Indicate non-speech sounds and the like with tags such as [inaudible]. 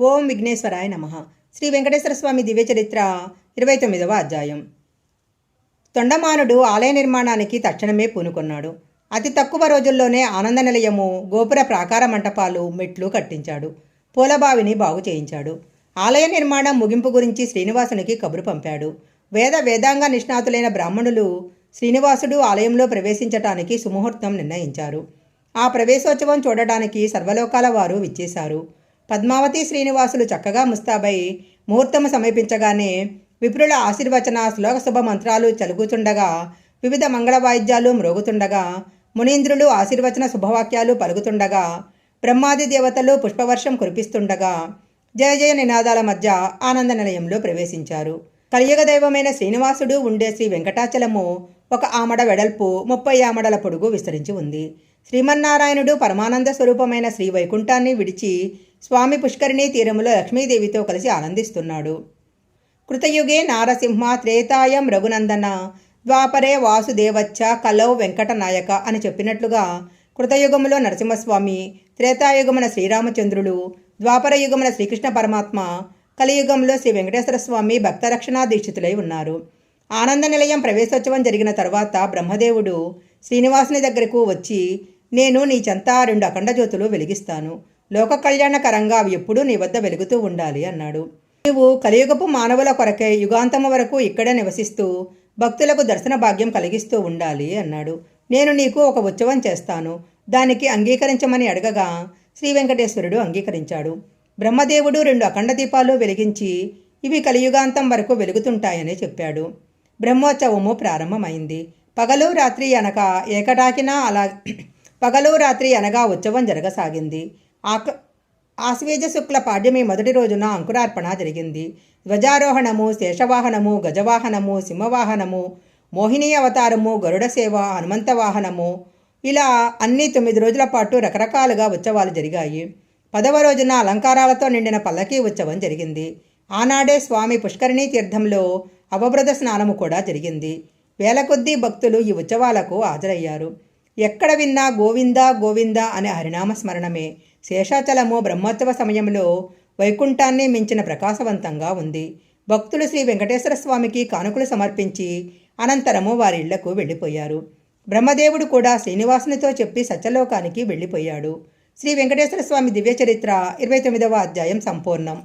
ఓం విఘ్నేశ్వరాయ నమ. శ్రీ వెంకటేశ్వర స్వామి దివ్య చరిత్ర ఇరవై తొమ్మిదవ అధ్యాయం. తొండమానుడు ఆలయ నిర్మాణానికి తక్షణమే పూనుకొన్నాడు. అతి తక్కువ రోజుల్లోనే ఆనంద నిలయము గోపుర ప్రాకార మంటపాలు మెట్లు కట్టించాడు. పూలబావిని బాగు చేయించాడు. ఆలయ నిర్మాణం ముగింపు గురించి శ్రీనివాసునికి కబురు పంపాడు. వేద వేదాంగ నిష్ణాతులైన బ్రాహ్మణులు శ్రీనివాసుడు ఆలయంలో ప్రవేశించటానికి సుముహూర్తం నిర్ణయించారు. ఆ ప్రవేశోత్సవం చూడటానికి సర్వలోకాల వారు విచ్చేశారు. పద్మావతి శ్రీనివాసులు చక్కగా ముస్తాబై ముహూర్తము సమీపించగానే విప్రుల ఆశీర్వచన శ్లోక శుభ మంత్రాలు చలుగుతుండగా వివిధ మంగళ వాయిద్యాలు మ్రోగుతుండగా మునీంద్రులు ఆశీర్వచన శుభవాక్యాలు పలుకుతుండగా బ్రహ్మాది దేవతలు పుష్పవర్షం కురిపిస్తుండగా జయ జయ నినాదాల మధ్య ఆనంద నిలయంలో ప్రవేశించారు. కలియుగ దైవమైన శ్రీనివాసుడు ఉండే శ్రీ వెంకటాచలము ఒక ఆమడ వెడల్పు ముప్పై ఆమడల పొడుగు విస్తరించి ఉంది. శ్రీమన్నారాయణుడు పరమానంద స్వరూపమైన శ్రీ వైకుంఠాన్ని విడిచి స్వామి పుష్కరిణి తీరములో లక్ష్మీదేవితో కలిసి ఆనందిస్తున్నాడు. కృతయుగే నారసింహ త్రేతాయం రఘునందన ద్వాపరే వాసుదేవచ్చ కలౌ వెంకటనాయక అని చెప్పినట్లుగా కృతయుగములో నరసింహస్వామి త్రేతాయుగమున శ్రీరామచంద్రుడు ద్వాపర యుగమున శ్రీకృష్ణ పరమాత్మ కలియుగంలో శ్రీ వెంకటేశ్వర స్వామి భక్తరక్షణా దీక్షితులై ఉన్నారు. ఆనంద నిలయం ప్రవేశోత్సవం జరిగిన తర్వాత బ్రహ్మదేవుడు శ్రీనివాసుని దగ్గరకు వచ్చి నేను నీ చెంత రెండు అఖండ జ్యోతులు వెలిగిస్తాను. లోక కళ్యాణకరంగా అవి ఎప్పుడూ నీ వద్ద వెలుగుతూ ఉండాలి అన్నాడు. నీవు కలియుగపు మానవుల కొరకే యుగాంతమ వరకు ఇక్కడే నివసిస్తూ భక్తులకు దర్శన భాగ్యం కలిగిస్తూ ఉండాలి అన్నాడు. నేను నీకు ఒక ఉత్సవం చేస్తాను. దానికి అంగీకరించమని అడగగా శ్రీ వెంకటేశ్వరుడు అంగీకరించాడు. బ్రహ్మదేవుడు రెండు అఖండ దీపాలు వెలిగించి ఇవి కలియుగాంతం వరకు వెలుగుతుంటాయని చెప్పాడు. బ్రహ్మోత్సవము ప్రారంభమైంది. పగలు రాత్రి అనగా ఏకటాకినా అలా [clears throat] పగలు రాత్రి అనగా ఉత్సవం జరగసాగింది. ఆక ఆశ్వేజ శుక్ల పాడ్యమి మొదటి రోజున అంకురార్పణ జరిగింది. ధ్వజారోహణము శేషవాహనము గజవాహనము సింహవాహనము మోహిని అవతారము గరుడ సేవ హనుమంత వాహనము. ఇలా అన్ని తొమ్మిది రోజుల పాటు రకరకాలుగా ఉత్సవాలు జరిగాయి. పదవ రోజున అలంకారాలతో నిండిన పల్లకీ ఉత్సవం జరిగింది. ఆనాడే స్వామి పుష్కరిణీ తీర్థంలో అవభృత స్నానము కూడా జరిగింది. వేల కొద్దీ భక్తులు ఈ ఉత్సవాలకు హాజరయ్యారు. ఎక్కడ విన్నా గోవింద గోవింద అనే హరినామ స్మరణమే. శేషాచలము బ్రహ్మోత్సవ సమయంలో వైకుంఠాన్ని మించిన ప్రకాశవంతంగా ఉంది. భక్తులు శ్రీ వెంకటేశ్వర స్వామికి కానుకలు సమర్పించి అనంతరము వారి ఇళ్ళకు వెళ్ళిపోయారు. బ్రహ్మదేవుడు కూడా శ్రీనివాసునితో చెప్పి సత్యలోకానికి వెళ్ళిపోయాడు. శ్రీ వెంకటేశ్వర స్వామి దివ్య చరిత్ర ఇరవై తొమ్మిదవ అధ్యాయం సంపూర్ణం.